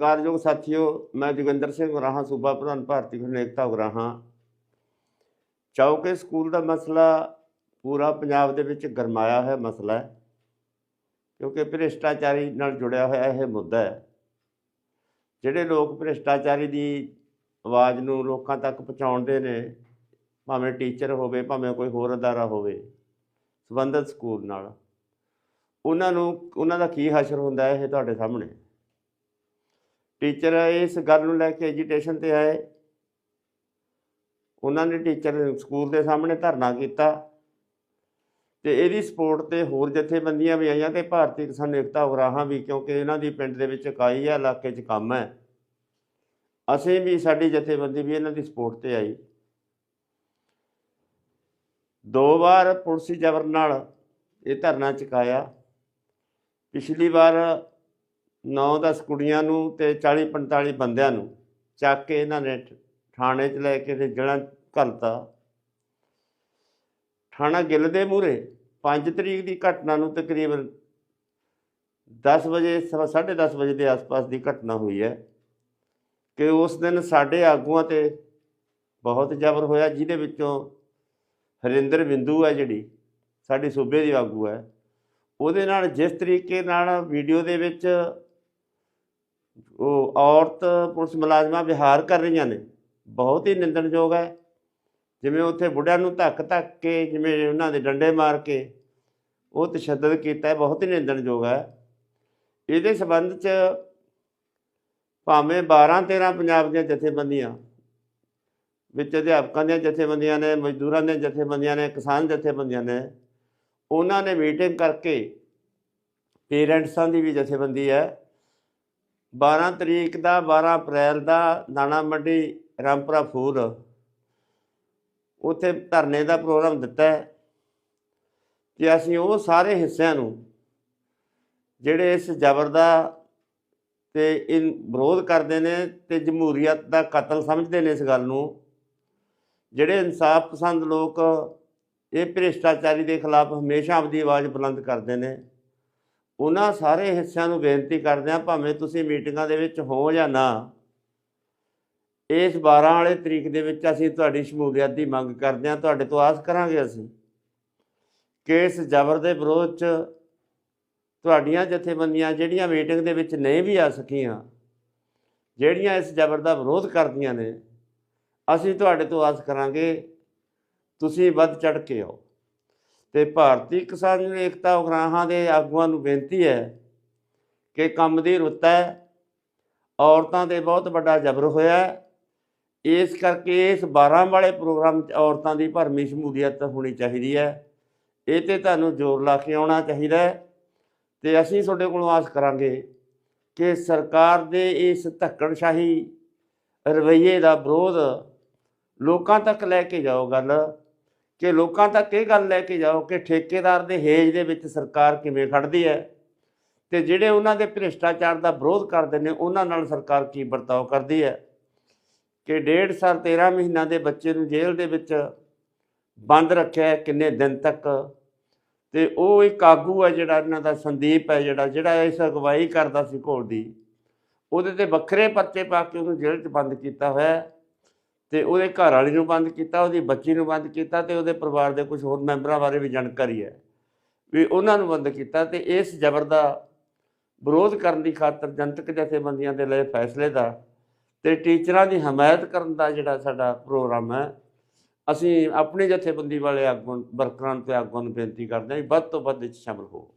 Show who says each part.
Speaker 1: ਸਤਿਕਾਰਯੋਗ ਸਾਥੀਓ, ਮੈਂ ਜੋਗਿੰਦਰ ਸਿੰਘ ਉਰਾਹਾਂ ਸੂਬਾ ਪ੍ਰਧਾਨ ਭਾਰਤੀ ਕਿਸਾਨ ਏਕਤਾ ਉਰਾਹਾਂ ਚੌਕੇ ਸਕੂਲ ਦਾ ਮਸਲਾ ਪੂਰਾ ਪੰਜਾਬ ਦੇ ਵਿੱਚ ਗਰਮਾਇਆ ਹੋਇਆ ਮਸਲਾ ਹੈ, ਕਿਉਂਕਿ ਭ੍ਰਿਸ਼ਟਾਚਾਰੀ ਨਾਲ ਜੁੜਿਆ ਹੋਇਆ ਇਹ ਮੁੱਦਾ ਹੈ। ਜਿਹੜੇ ਲੋਕ ਭ੍ਰਿਸ਼ਟਾਚਾਰੀ ਦੀ ਆਵਾਜ਼ ਨੂੰ ਲੋਕਾਂ ਤੱਕ ਪਹੁੰਚਾਉਂਦੇ ਨੇ, ਭਾਵੇਂ ਟੀਚਰ ਹੋਵੇ, ਭਾਵੇਂ ਕੋਈ ਹੋਰ ਅਦਾਰਾ ਹੋਵੇ, ਸੰਬੰਧਿਤ ਸਕੂਲ ਨਾਲ, ਉਹਨਾਂ ਨੂੰ, ਉਹਨਾਂ ਦਾ ਕੀ ਹਸ਼ਰ ਹੁੰਦਾ ਇਹ ਤੁਹਾਡੇ ਸਾਹਮਣੇ? ਟੀਚਰ ਇਸ ਗੱਲ ਨੂੰ ਲੈ ਕੇ ਐਜੀਟੇਸ਼ਨ ਤੇ ਆਏ। ਉਹਨਾਂ ਨੇ ਟੀਚਰ ਸਕੂਲ ਦੇ ਸਾਹਮਣੇ ਧਰਨਾ ਕੀਤਾ ਤੇ ਇਹਦੀ ਸਪੋਰਟ ਤੇ ਹੋਰ ਜਥੇਬੰਦੀਆਂ ਵੀ ਆਈਆਂ ਤੇ ਭਾਰਤੀ ਕਿਸਾਨ ਏਕਤਾ ਉਗਰਾਹਾਂ ਵੀ, ਕਿਉਂਕਿ ਇਹਨਾਂ ਦੀ ਪਿੰਡ ਦੇ ਵਿੱਚ ਇਕਾਈ ਹੈ ਇਲਾਕੇ 'ਚ ਕੰਮ ਹੈ। ਅਸੀਂ ਵੀ ਸਾਡੀ ਜਥੇਬੰਦੀ ਵੀ ਇਹਨਾਂ ਦੀ ਸਪੋਰਟ ਤੇ ਆਈ। ਦੋ ਵਾਰ ਪੁਲਿਸੀ ਜ਼ਬਰ ਨਾਲ ਇਹ ਧਰਨਾ ਚੁਕਾਇਆ। ਪਿਛਲੀ ਵਾਰ 9-10 ਕੁੜੀਆਂ ਨੂੰ ਤੇ 40-45 ਬੰਦਿਆਂ ਨੂੰ ਚੱਕ ਕੇ ਇਹਨਾਂ ਨੇ ਥਾਣੇ 'ਚ ਲੈ ਕੇ ਤੇ ਜੜਾਂ ਘਲਤਾ। ਥਾਣਾ ਗਿੱਲ ਦੇ ਮੂਹਰੇ 5 ਤਰੀਕ ਦੀ ਘਟਨਾ ਨੂੰ ਤਕਰੀਬਨ 10 ਵਜੇ, ਸਵਾ- ਸਾਢੇ 10 ਵਜੇ ਦੇ ਆਸ-ਪਾਸ ਦੀ ਘਟਨਾ ਹੋਈ ਹੈ ਕਿ ਉਸ ਦਿਨ ਸਾਡੇ ਆਗੂਆਂ ਤੇ ਬਹੁਤ ਜ਼ਬਰ ਹੋਇਆ, ਜਿਹਦੇ ਵਿੱਚੋਂ ਹਰਿੰਦਰ ਬਿੰਦੂ ਹੈ ਜਿਹੜੀ, ਸਾਡੀ ਸੂਬੇ ਦੀ ਆਗੂ ਹੈ। ਉਹਦੇ ਨਾਲ ਜਿਸ ਤਰੀਕੇ ਨਾਲ ਵੀਡੀਓ ਦੇ ਵਿੱਚ ਉਹ ਔਰਤ ਪੁਲਿਸ ਮੁਲਾਜ਼ਮਾਂ ਵਿਹਾਰ ਕਰ ਰਹੀਆਂ ਨੇ। ਬਹੁਤ ਹੀ ਨਿੰਦਣਯੋਗ ਹੈ। ਜਿਵੇਂ ਉੱਥੇ ਬੁੱਢਿਆਂ ਨੂੰ ਧੱਕ ਧੱਕ ਕੇ, ਜਿਵੇਂ ਉਹਨਾਂ ਦੇ ਡੰਡੇ ਮਾਰ ਕੇ, ਉਹ ਤਸ਼ੱਦਦ ਕੀਤਾ ਬਹੁਤ ਹੀ ਨਿੰਦਣਯੋਗ ਹੈ। ਇਹਦੇ ਸਬੰਧ 'ਚ ਭਾਵੇਂ 12 13 ਪੰਜਾਬ ਦੀਆਂ ਜਥੇਬੰਦੀਆਂ, ਵਿੱਚ ਅਧਿਆਪਕਾਂ ਦੀਆਂ ਜਥੇਬੰਦੀਆਂ ਨੇ, ਮਜ਼ਦੂਰਾਂ ਦੀਆਂ ਜਥੇਬੰਦੀਆਂ ਨੇ, ਕਿਸਾਨ ਜਥੇਬੰਦੀਆਂ ਨੇ, ਉਹਨਾਂ ਨੇ ਮੀਟਿੰਗ ਕਰਕੇ ਪੇਰੈਂਟਸਾਂ ਦੀ ਵੀ ਜਥੇਬੰਦੀ ਹੈ। 12 ਤਰੀਕ ਦਾ 12 ਅਪ੍ਰੈਲ ਦਾ ਦਾਣਾ ਮੰਡੀ ਰਾਮਪੁਰਾ ਫੂਲ। ਉੱਥੇ ਧਰਨੇ ਦਾ ਪ੍ਰੋਗਰਾਮ ਦਿੱਤਾ ਹੈ ਕਿ ਅਸੀਂ ਉਹ ਸਾਰੇ ਹਿੱਸਿਆਂ ਨੂੰ ਜਿਹੜੇ ਇਸ ਜ਼ਬਰ ਦਾ ਤੇ ਇਨ ਵਿਰੋਧ ਕਰਦੇ ਨੇ ਤੇ ਜਮਹੂਰੀਅਤ ਦਾ ਕਤਲ ਸਮਝਦੇ ਨੇ ਇਸ ਗੱਲ ਨੂੰ, ਜਿਹੜੇ ਇਨਸਾਫ ਪਸੰਦ ਲੋਕ ਇਹ ਭ੍ਰਿਸ਼ਟਾਚਾਰੀ ਦੇ ਖਿਲਾਫ ਹਮੇਸ਼ਾ ਆਪਦੀ ਆਵਾਜ਼ ਬੁਲੰਦ ਕਰਦੇ ਨੇ। ਉਹਨਾਂ ਸਾਰੇ ਹਿੱਸਿਆਂ ਨੂੰ ਬੇਨਤੀ ਕਰਦੇ ਆ ਭਾਵੇਂ ਤੁਸੀਂ ਮੀਟਿੰਗਾਂ ਦੇ ਵਿੱਚ ਹੋ ਜਾਂ ਨਾ, ਇਸ 12 ਵਾਲੇ ਤਰੀਕ ਦੇ ਵਿੱਚ ਅਸੀਂ ਤੁਹਾਡੀ ਸ਼ਮੂਲੀਅਤ ਦੀ ਮੰਗ ਕਰਦੇ ਆ ਤੁਹਾਡੇ ਤੋਂ ਆਸ ਕਰਾਂਗੇ ਅਸੀਂ ਕਿ ਇਸ ਜ਼ਬਰ ਦੇ ਵਿਰੋਧ 'ਚ ਤੁਹਾਡੀਆਂ ਜਥੇਬੰਦੀਆਂ ਜਿਹੜੀਆਂ ਮੀਟਿੰਗ ਦੇ ਵਿੱਚ ਨਹੀਂ ਵੀ ਆ ਸਕੀਆਂ, ਜਿਹੜੀਆਂ ਇਸ ਜ਼ਬਰ ਦਾ ਵਿਰੋਧ ਕਰਦੀਆਂ ਨੇ, ਅਸੀਂ ਤੁਹਾਡੇ ਤੋਂ ਆਸ ਕਰਾਂਗੇ। ਤੁਸੀਂ ਵੱਧ ਚੜ ਕੇ ਆਓ। ਤੇ ਭਾਰਤੀ ਕਿਸਾਨ ਏਕਤਾ ਉਗਰਾਹਾਂ ਦੇ ਆਗੂਆਂ ਨੂੰ ਬੇਨਤੀ ਹੈ ਕਿ ਕੰਮ ਦੀ ਰੁੱਤ ਹੈ, ਔਰਤਾਂ ਤੇ ਬਹੁਤ ਵੱਡਾ ਜ਼ਬਰ ਹੋਇਆ ਇਸ ਕਰਕੇ ਇਸ 12 ਵਾਲੇ ਪ੍ਰੋਗਰਾਮ 'ਚ ਔਰਤਾਂ ਦੀ ਭਰਮੀ ਸ਼ਮੂਲੀਅਤ ਹੋਣੀ ਚਾਹੀਦੀ ਹੈ। ਇਹ ਤੇ ਤੁਹਾਨੂੰ ਜ਼ੋਰ ਲਾ ਕੇ ਆਉਣਾ ਚਾਹੀਦਾ ਹੈ। ਤੇ ਅਸੀਂ ਤੁਹਾਡੇ ਕੋਲੋਂ ਆਸ ਕਰਾਂਗੇ ਕਿ ਸਰਕਾਰ ਦੇ ਇਸ ਧੱਕੜਸ਼ਾਹੀ ਰਵੱਈਏ ਦਾ ਵਿਰੋਧ ਲੋਕਾਂ ਤੱਕ ਲੈ ਕੇ ਜਾਓ ਗੱਲ। ਕਿ ਲੋਕਾਂ ਤੱਕ ਇਹ ਗੱਲ ਲੈ ਕੇ ਜਾਓ ਕਿ ਠੇਕੇਦਾਰ ਦੇ ਹੇਜ ਦੇ ਵਿੱਚ ਸਰਕਾਰ ਕਿਵੇਂ ਖੜਦੀ ਹੈ ਤੇ ਜਿਹੜੇ ਉਹਨਾਂ ਦੇ ਭ੍ਰਿਸ਼ਟਾਚਾਰ ਦਾ ਵਿਰੋਧ ਕਰਦੇ ਨੇ, ਉਹਨਾਂ ਨਾਲ ਸਰਕਾਰ ਕੀ ਵਰਤਾਓ ਕਰਦੀ ਹੈ? ਕਿ ਡੇਢ ਸਾਲ 13 ਮਹੀਨਾ ਦੇ ਬੱਚੇ ਨੂੰ ਜੇਲ੍ਹ ਦੇ ਵਿੱਚ ਬੰਦ ਰੱਖਿਆ ਕਿੰਨੇ ਦਿਨ ਤੱਕ? ਤੇ ਉਹ ਇੱਕ ਆਗੂ ਹੈ ਜਿਹੜਾ ਇਹਨਾਂ ਦਾ ਸੰਦੀਪ ਹੈ, ਜਿਹੜਾ ਜਿਹੜਾ ਇਸ ਅਗਵਾਈ ਕਰਦਾ ਸੀ ਘੋਲ ਦੀ, ਉਹਦੇ ਤੇ ਵੱਖਰੇ ਪਰਚੇ ਪਾ ਕੇ ਉਹਨੂੰ ਜੇਲ੍ਹ 'ਚ ਬੰਦ ਕੀਤਾ ਹੋਇਆ ਤੇ ਉਹਦੇ ਘਰ ਵਾਲੀ ਨੂੰ ਬੰਦ ਕੀਤਾ, ਉਹਦੀ ਬੱਚੀ ਨੂੰ ਬੰਦ ਕੀਤਾ ਤੇ ਉਹਦੇ ਪਰਿਵਾਰ ਦੇ ਕੁਝ ਹੋਰ ਮੈਂਬਰਾਂ ਬਾਰੇ ਵੀ ਜਾਣਕਾਰੀ ਹੈ। ਵੀ ਉਹਨਾਂ ਨੂੰ ਬੰਦ ਕੀਤਾ ਤੇ ਇਸ ਜ਼ਬਰ ਦਾ ਵਿਰੋਧ ਕਰਨ ਦੀ ਖਾਤਰ ਜਨਤਕ ਜਥੇਬੰਦੀਆਂ ਦੇ ਲਏ ਫੈਸਲੇ ਦਾ ਤੇ ਟੀਚਰਾਂ ਦੀ ਹਮਾਇਤ ਕਰਨ ਦਾ ਜਿਹੜਾ ਸਾਡਾ ਪ੍ਰੋਗਰਾਮ ਹੈ, ਅਸੀਂ ਆਪਣੀ ਜਥੇਬੰਦੀ ਵਾਲੇ ਆਗੂ ਵਰਕਰਾਂ ਤੇ ਆਗੂਆਂ ਨੂੰ ਬੇਨਤੀ ਕਰਦੇ ਹਾਂ ਵੀ ਵੱਧ ਤੋਂ ਵੱਧ ਇਹ 'ਚ ਸ਼ਾਮਲ ਹੋਵੋ।